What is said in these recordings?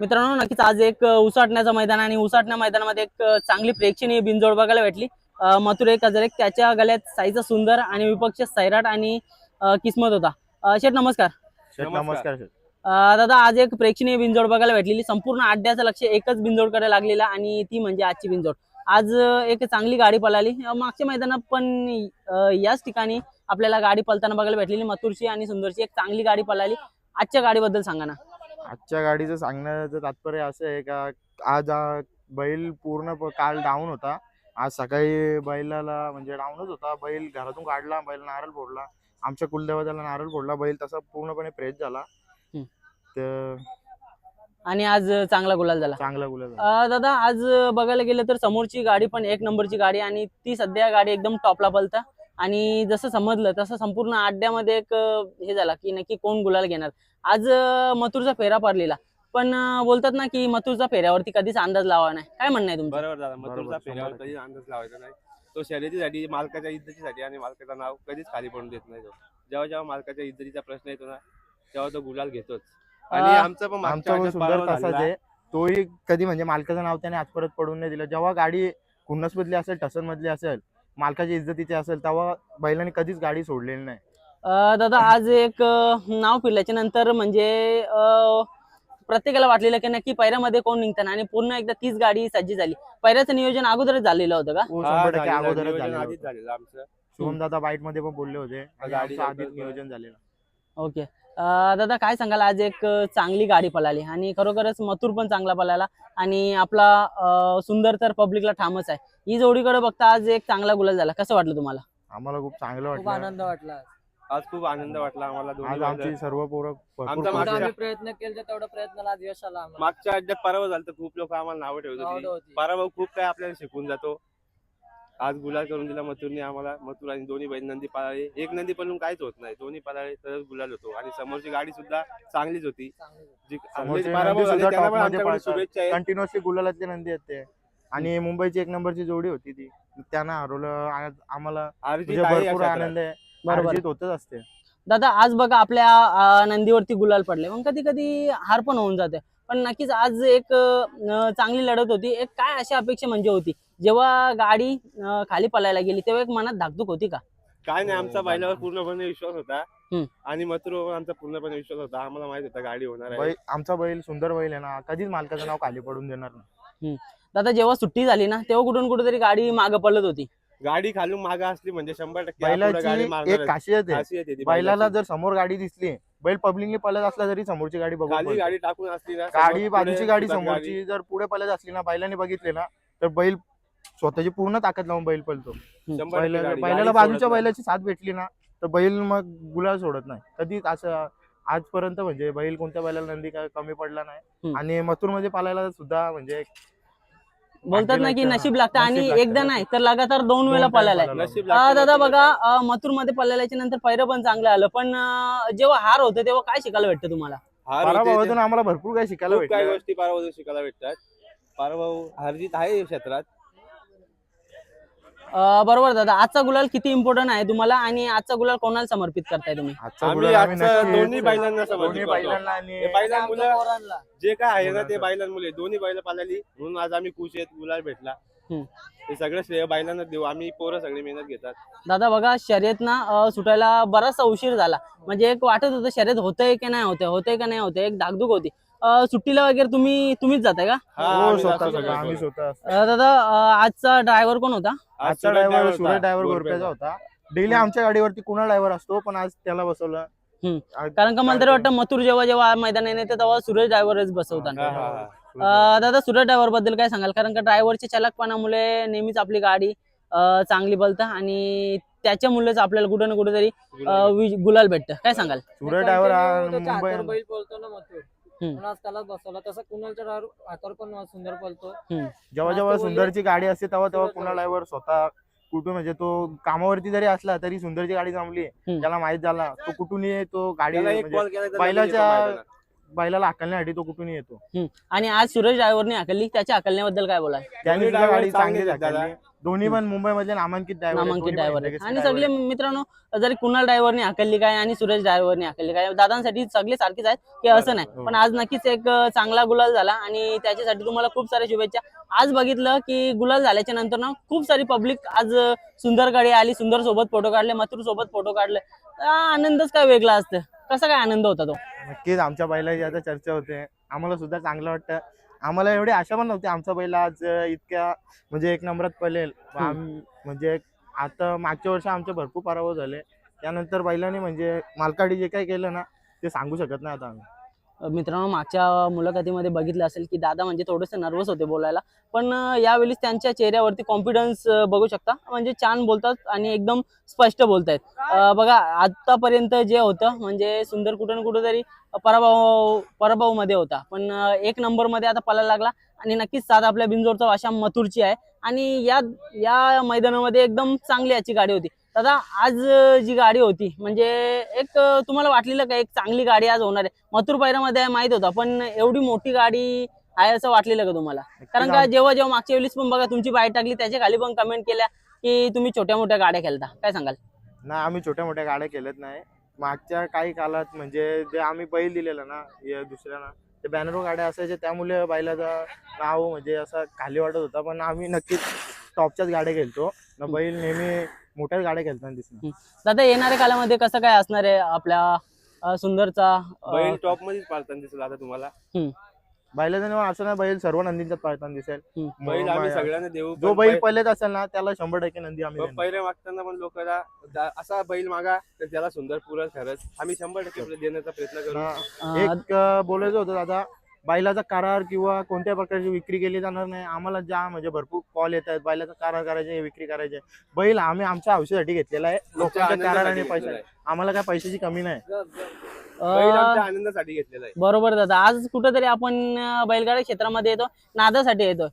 मित्रांनो नक्कीच आज एक उसाटण्याचं मैदान आणि उसाटण्या मैदानामध्ये एक चांगली प्रेक्षणीय बिनजोड बघायला भेटली. मथुर एक हजार एक त्याच्या गळ्यात साईचा सुंदर आणि विपक्ष सैराट आणि किस्मत होता. शेठ नमस्कार. नमस्कार. दादा आज एक प्रेक्षणीय बिनजोड बघायला भेटलेली. संपूर्ण अड्ड्याचं लक्ष एकच बिनजोडकडे लागलेला आणि ती म्हणजे आजची बिनजोड. आज एक चांगली गाडी पळाली. मागच्या मैदानात पण याच ठिकाणी आपल्याला गाडी पळताना बघायला भेटलेली. मथुरची आणि सुंदरची एक चांगली गाडी पळाली. आजच्या गाडीबद्दल सांगा ना. आजच्या गाडीचं सांगण्याचं तात्पर्य असं आहे का आज बैल पूर्ण काल डाऊन होता. आज सकाळी बैलाला म्हणजे डाऊनच होता. बैल घरातून काढला बैल नारळ फोडला. आमच्या कुलदेवताला नारळ फोडला. बैल तसा पूर्णपणे फ्रेश झाला. तर आणि आज चांगला गुलाल झाला. चांगला गुलाल झाला. अ, दादा आज बघायला गेलं तर समोरची गाडी पण एक नंबरची गाडी आणि ती सध्या गाडी एकदम टॉपला पलता. आणि जसं समजलं तसं संपूर्ण अड्ड्यामध्ये एक अ, हे झाला की नक्की कोण गुलाल घेणार. आज मथुरचा फेरा पडलेला. पण बोलतात ना की मथुरचा फेऱ्यावरती कधीच अंदाज लावा नाही. काय म्हणणं आहे तुमचं? बरोबर दादा मथुरचा फेऱ्यावर शंभर कधी अंदाज लावायचा नाही. तो शर्यतीसाठी मालकाच्या इज्जतीसाठी आणि मालकाचं नाव कधीच खाली पडून देत नाही तो. जेव्हा जेव्हा मालकाच्या इज्जतीचा प्रश्न येतो ना तेव्हा तो गुलाल घेतोच. आणि आमचं पण मागच्या आमचा पण वर्षी सुंदर पराभव तसाच झालेला. आहे. तोही कधी म्हणजे मालकाचं नाव त्याने आजपर्यंत पडून नाही दिलं. जेव्हा गाडी कुन्नस मधली असेल टसन मधली असेल मालकाच्या इज्जतीची असेल तेव्हा बैलांनी कधीच गाडी सोडलेली नाही. दादा आज एक नाव फिरल्याच्या नंतर म्हणजे अ, प्रत्येकाला वाटलेलं की नक्की पैऱ्यामध्ये कोण निघताना आणि पूर्ण एकदा तीच गाडी सज्ज झाली. पैऱ्याचं नियोजन अगोदरच झालेलं होतं का? हा, शंभर टक्के झालेलं, अगोदरच झालेलं आधीच होतं. झालेलं आमचं. शुभम दादा बाईटमध्ये पण बोलले होते. आमचं आधीच लवकर नियोजन झालेलं. ओके. अं, दादा काय सांगाल? आज एक अं, चांगली गाडी पळाली. आणि खरोखरच मथुर पण चांगला पळाला. आणि आपला अं, सुंदर तर पब्लिकला ठामच आहे. ही जोडीकडे बघता आज एक चांगला गुलाल झाला. कसं वाटलं तुम्हाला? आम्हाला खूप चांगलं खूप वाटलं. आनंद वाटला आज खूप आनंद वाटला आम्हाला दोन्ही आज सर्व पोरं भरपूर आमचा खुश. जेवढा मागच्या- आहे. आम्ही प्रयत्न केले तेवढ्या प्रयत्नाला आज यश आला आम्हाला. मागच्या अड्ड्यात पराभव झाला तर खूप लोक आम्हाला नावं ठेवत आवड होती होती. पराभव खूप काय आपल्याला शिकून जातो. आज गुलाल करून दिला मथुरने आम्हाला. मथुर आणि दोन्ही बैल नंदी पळाले एक नंदी पळून काहीच होत नाही. दोन्ही पळाले तरच गुलाल होतो. आणि समोरची गाडी सुद्धा चांगलीच होती. चांगली होती. जी समोरचे जे पराभव नंदी झाले सुद्धा त्याला top पण मध्ये आमच्याकडून पळतात. शुभेच्छा आहेत कंटिन्युअसली गुलालातले नंदी आहेत ते आणि मुंबईची एक नंबरची जोडी होती ती. त्यांना हरवलं. आज आम्हाला अर्जित म्हणजे आहे या भरपूर क्षेत्रात. आनंद आहे. बरोबर. अर्जित होतच असते. दादा आज बघा आपल्या अं, नंदीवरती गुलाल पडले. मग कधी कधी हार पण होऊन जाते. पण नक्कीच आज एक अं, चांगली लढत होती. एक काय अशी अपेक्षा म्हणजे होती? जेव्हा गाडी अं, खाली पळायला गेली तेव्हा एक मनात धाकधूक होती का? काय नाही आमचा हो, बैलावर पूर्णपणे विश्वास होता. आणि मथुरवर आमचा पूर्णपणे विश्वास होता. आम्हाला माहीत होता गाडी होणार आहे. बैल आमचा बैल सुंदर बैल आहे ना. कधीच मालकाचं नाव खाली पडून देणार नाही. दादा जेव्हा सुट्टी झाली ना तेव्हा कुठून कुठेतरी गाडी मागं पडत होती. गाडी खालून मागा असली म्हणजे शंभर टक्के एक. खासियत आहे बैलाला. जर समोर गाडी दिसली बैल पब्लिकली पळत असला तरी समोरची गाडी पळतो. गाडी टाकून असली ना गाडी बाजूची गाडी समोरची जर पुढे पळत असली ना बैलाने बघितले ना तर बैल स्वतःची पूर्ण ताकद लावून बैल टक्के बैलाला बाजूच्या. बैलाची साथ भेटली ना तर बैल मग गुलाल सोडत नाही कधीच असं आजपर्यंत म्हणजे बैल कोणत्या बैलाला नंदी कमी पडला नाही. आणि मथुरमध्ये पालायला सुद्धा म्हणजे बोलतात ना की नशीब लागतं आणि एकदा. नाही तर लगातार दोन वेळा पळायला लागतं दादा. बघा मथुरमध्ये पळाल्याच्या नंतर पैरं पण चांगलं आलं पण जेव्हा हार होते तेव्हा काय शिकायला भेटतं तुम्हाला? आम्हाला भरपूर काही शिकायला भेटलं. गोष्टी पराभव शिकायला भेटतात. पराभव हारजीत आहे क्षेत्रात. बरोबर दादा. आजचा गुलाल किती इम्पॉर्टंट आहे तुम्हाला आणि आजचा गुलाल कोणाला समर्पित करताय तुम्ही? आजचा आम्ही गुलाल आम्ही आजचा नक्कीच- दोन्ही बैलांना समर्पित दोन्ही करतो. बैलांना आणि हे बैलां मुलं. जे काय आहे ना ते मुलांचं. बैलांमुळे. दोन्ही बैल पाळली. म्हणून आज आम्ही खुश आहेत गुलाल भेटला. हम्म. हे सगळं श्रेय बैलांना देऊ. आम्ही पोरं सगळी मेहनत घेतात. दादा बघा शर्यत ना अं, सुटायला बराचसा उशीर झाला. म्हणजे एक वाटत होतं शर्यत होतंय की नाही होतंय? होतंय का नाही होतंय? एक धाकधूक होती. अं, सुट्टीला वगैरे तुम्ही तुम्हीच जाताय का? हा, हो आम्ही स्वतः जातो सगळं सगळं आम्ही करून. स्वतः. अं, दादा अं, आजचा ड्रायव्हर कोण होता? आज आजचा सुरत ड्रायव्हर सुरत होता, ड्रायव्हर गोरपेचा. गोरप्याचा होता. डेली आमच्या गाडीवरती कुणा ड्रायव्हर असतो पण आज त्याला बसवलं. हम्म. आज कारण का मला तरी वाटतं मथुर जेव्हा जेव्हा मैदानात येते तेव्हा सुरेश ड्रायव्हरच बसवतात. हा, हा, हा. अं, दादा सुरत ड्रायव्हरबद्दल काय सांगाल? कारण का ड्रायव्हरच्या चालकपणामुळे नेहमीच आपली गाडी अं, चांगली बोलतं आणि त्याच्यामुळेच आपल्याला कुठं ना कुठेतरी अं, वि- गुलाल भेटतं. काय सांगाल? सुरत ड्रायव्हर हा मुंबई हातावर बैल पळतो ना. म्हणून आज त्यालाच बसवला तसं कुणालच्या हातावर पण सुंदर पळतो जेव्हा जेव्हा सुंदरची गाडी असते तेव्हा तेव्हा. ड्रायव्हर स्वतः कुठून म्हणजे तो कामावरती जरी असला तरी सुंदरची गाडी जमली हम्म. त्याला माहीत झाला तो कुठून ये तो गाडी त्याला बैलाला हाकलण्यासाठी तो कुठून येतो. आणि आज सुरेश ड्रायव्हरने हाकलली. त्याच्या हाकलण्याबद्दल काय बोला त्यांनी सुद्धा गाडी चांगले दोन्ही पण मुंबईमधले नामांकित ड्रायव्हर नामांकित ड्रायव्हर आणि सगळे मित्रांनो जरी कुणाल ड्रायव्हरने हाकलली काय आणि सुरेश ड्रायव्हरने हाकलली काय दादांसाठी सगळे सारखेच आहेत की असं नाही. हो. पण आज नक्कीच एक अं, चांगला गुलाल झाला आणि त्याच्यासाठी तुम्हाला खूप साऱ्या शुभेच्छा. आज बघितलं की गुलाल झाल्याच्यानंतर ना खूप सारी पब्लिक आज अं, सुंदर गाडी आली सुंदर सोबत फोटो काढले मथुर सोबत फोटो काढले. आ, आनंदच काय वेगळा असतं. कसा काय आनंद होता तो? नक्कीच आमच्या बैलाची आता चर्चा होते. आम्हाला सुद्धा चांगलं वाटतं. आम्हाला एवढी आशा पण नव्हती आमचा बैल आज इतक्या म्हणजे एक नंबरात पळेल म्हणजे आता मागच्या वर्षी आमचे भरपूर पराभव झाले. त्यानंतर बैलाने म्हणजे मालकाडी जे काही केलं ना ते सांगू शकत नाही आता आम्ही. मित्रांनो मागच्या मुलाखतीमध्ये बघितलं असेल की दादा म्हणजे थोडेसे नर्वस होते बोलायला. पण यावेळी त्यांच्या चेहऱ्यावरती कॉन्फिडन्स बघू शकता. म्हणजे छान बोलतात आणि एकदम स्पष्ट बोलतायत. बघा आतापर्यंत जे होतं म्हणजे सुंदर कुठं ना कुठंतरी पराभव पराभवमध्ये होता. पण एक नंबरमध्ये आता पळायला लागला आणि नक्कीच साथ आपल्या बिंजोरचा अशा मथुरची आहे. आणि या या मैदानामध्ये एकदम चांगली याची गाडी होती. दादा आज जी गाडी होती म्हणजे एक तुम्हाला वाटलेलं का एक चांगली गाडी आज होणार आहे? मथुर पैरामध्ये माहीत होता पण एवढी मोठी गाडी आहे असं वाटलेलं का तुम्हाला? कारण का जेव्हा जेव्हा मागच्या वेळेस पण बघा तुमची बाईट टाकली त्याच्याखाली पण कमेंट केल्या की तुम्ही छोट्या मोठ्या गाड्या खेळता. काय सांगाल? नाही आम्ही छोट्या मोठ्या गाड्या केल्यात नाही. मागच्या काही काळात म्हणजे जे आम्ही बैल दिलेलं ना दुसऱ्यांना ते बॅनरो गाड्या असायच्या त्यामुळे बैलाचं नाव म्हणजे असं खाली वाटत होता पण आम्ही नक्कीच टॉपच्याच गाड्या खेळतो. न बैल नेहमी मोठ्याच गाड्या खेळताना दिसणार दादा येणाऱ्या कालामध्ये कसं काय असणार आहे आपल्या अं, सुंदरचा अं, बैल टॉप मध्येच पाळताना दिसला आता तुम्हाला. बैलाचं नाव असं ना बैल सर्व नंदींच्यात पाळताना दिसेल. हम्म. बैल आम्ही मग- सगळ्यांना देऊ जो पण बैल पै- पळत असेल ना त्याला शंभर टक्के नंदी आम्ही पण देणार. पहिल्या मागताना पण लोकांना असा बैल मागा तर त्याला सुंदर पुरल खरंच आम्ही शंभर टक्के देण्याचा प्रयत्न करू. ना, अं, एक अं, बोलायचं होतं दादा बैलाचा करार किंवा कोणत्या प्रकारची विक्री केली जाणार नाही. आम्हाला ज्या म्हणजे भरपूर कॉल येत आहेत बैलाचा करार करायचे विक्री करायचे बैल आम्ही आमच्या हौशीसाठी घेतलेला आहे. लोकांच्या कराराने घेतलेला पैसे. आम्हाला काय पैशाची कमी नाही. आनंदासाठी घेतलेला आहे. बरोबर दादा. आज कुठेतरी आपण बैलगाडी क्षेत्रामध्ये येतो नादासाठी येतो.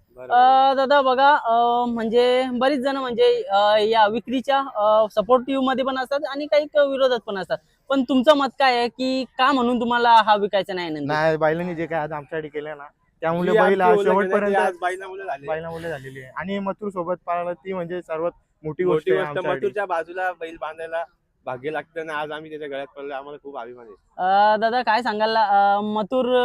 दादा बघा म्हणजे बरीच जण म्हणजे या विक्रीच्या सपोर्टिव्हमध्ये पण असतात आणि काही विरोधात पण असतात. पण तुमचं मत काय आहे की का म्हणून तुम्हाला हा विकायचा नाही नंदी नाही बैलांनी जे काय आज आमच्यासाठी केलं ना त्यामुळे जी बैल आमची आज ओळख आहे ना, ती शेवटपर्यंत आज बैलामुळे झाली. बैलामुळे झालेली आहे. आणि मथुर सोबत पाळायला ती म्हणजे सर्वात मोठी गोष्ट मोठी आहे गोष्ट आमच्यासाठी. मथुरच्या बाजूला बैल बांधायला भाग्य लागतं ना आज आम्ही त्याच्या गळ्यात पडलो आम्हाला खूप अभिमान आहे. अं, दादा काय सांगाल? अं, मथुर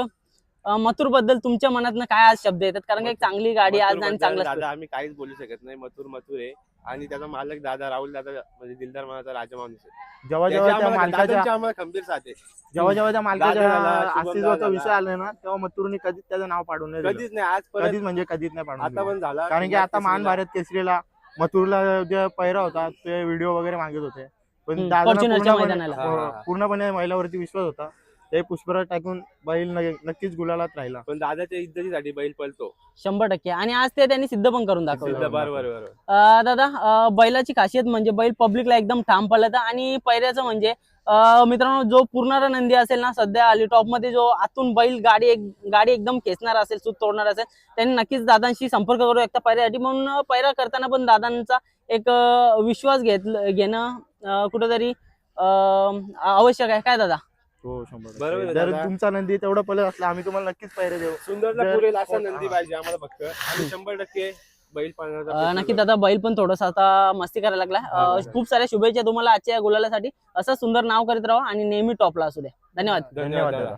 मथुरबद्दल तुमच्या मनात काय आज शब्द येतात? कारण का एक चांगली गाडी आज आणि चांगला दादा आम्ही काहीच बोलू शकत नाही. मथुर मथुर आहे. आणि त्याचा मालक दादा राहुल दादा म्हणजे दिलदार मनाचा राजा माणूस आहे. जेव्हा जेव्हा त्या मालकाच्या आम्हाला खंबीर साथ आहे. जेव्हा जेव्हा त्या मालकाच्या दादा दादा विषय आला ना तेव्हा मथुरने कधीच त्याचं नाव पाडून नाही. कधीच नाही आज कधीच म्हणजे कधीच नाही पाडून आता. पण झाला. कारण की आता मान भारत केसरीला मथुरला जे पैरा होता ते व्हिडिओ वगैरे मागत होते. पण फॉर्च्युनरच्या पूर्णपणे मैदानाला. हो. पूर्णपणे महिलावरती विश्वास होता. ते पुष्पराज टाकून बैल नक्कीच गुलालात राहिला. पण दादाच्या इज्जतीसाठी बैल पळतो. शंभर टक्के. आणि आज ते त्यांनी सिद्ध पण करून दाखवलं. सिद्ध बरोबर बरोबर. अं, दादा अं, बैलाची खासियत म्हणजे बैल पब्लिकला एकदम ठाम पळत आणि पैऱ्याचं म्हणजे अं, मित्रांनो जो पुरणारा नंदी असेल ना सध्या आली टॉपमध्ये जो आतून बैल गाडी एक गाडी एकदम खेचणार असेल सूत तोडणार असेल त्यांनी नक्कीच दादांशी संपर्क करू शकता पैऱ्यासाठी म्हणून अं, पैरा करताना पण दादांचा एक अं, विश्वास घेत घेणं अं, कुठंतरी अं, आवश्यक आहे. काय दादा? हो शंभर. बरोबर आहे जर दादा. तुमचा नंदी तेवढा पलट असला आम्ही तुम्हाला नक्कीच पैरे देऊ सुंदरला जर- पुरेल असा कोण- नंदी हा. पाहिजे आम्हाला फक्त आणि शंभर टक्के बैल पाळण्याचा अं, प्रयत्न नक्की. दादा बैल पण थोडंसं आता मस्ती करायला लागला हा, अं, बरोबर. खूप साऱ्या शुभेच्छा तुम्हाला आजच्या या गुलालासाठी असं सुंदर नाव करीत राहा आणि नेहमी टॉपला असू द्या धन्यवाद धन्यवाद दादा